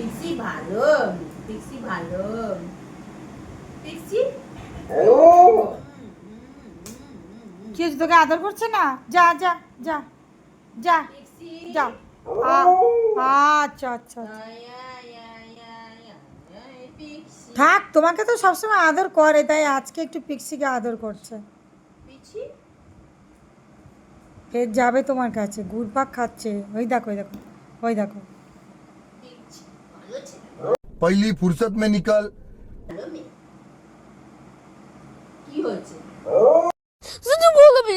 Pixie ভালো Pixie ভালো Pixie কি হয়েছে, তোকে আদর করছে না? যা যা যা যা যা আচ্ছা আচ্ছা আচ্ছা। থাক তোমাকে তো সবসময় আদর করে তাই আজকে একটু পিক্সিকে আদর করছে। ফের যাবে তোমার কাছে ঘুরপাক খাচ্ছে। ওই দেখো ওই দেখো ওই দেখো। पहली फुर्सत में निकल ভালো মেয়ে কি হয়েছে শুধু বলবি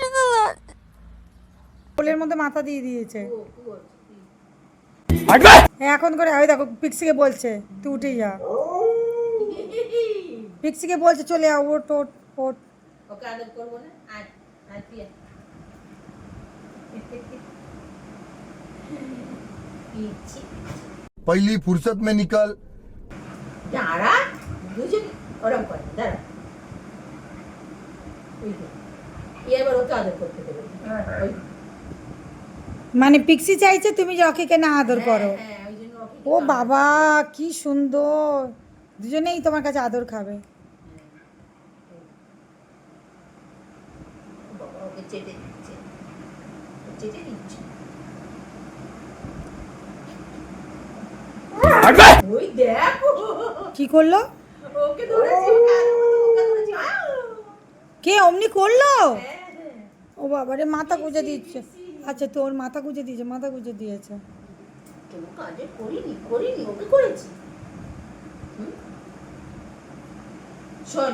শকোলাদ কোলের মধ্যে মাথা দিয়ে দিয়েছে ও, কি হয়েছে? কি? হ্যাঁ, এখন করে ওই দেখো পিক্সিকে বলছে তুই উঠে যা পিক্সিকে বলছে চলে আ ওট ওট ওট ওকে আদর করবো না আয় আয় পহলি ফুরসত মে নিকাল। দাঁড়া দুজন ওরম করে দাঁড়া। মানে পিক্সি চাইছে তুমি রকি কেন আদর করো? ও বাবা কি সুন্দর। দুজনেই তোমার কাছে আদর খাবে। চেটে দিচ্ছে। ওই দেখো। কি করল? ওকে ধরেছি। আউ! কে অমনি করল? হ্যাঁ, হ্যাঁ। ও বাবা রে মাথা গুঁজে দিচ্ছে। আচ্ছা তোর মাথা গুঁজে দিয়েছে মাথা গুঁজে দিয়েছে। কাজে করিনি করিনি ওকে করেছি। শোন শোন।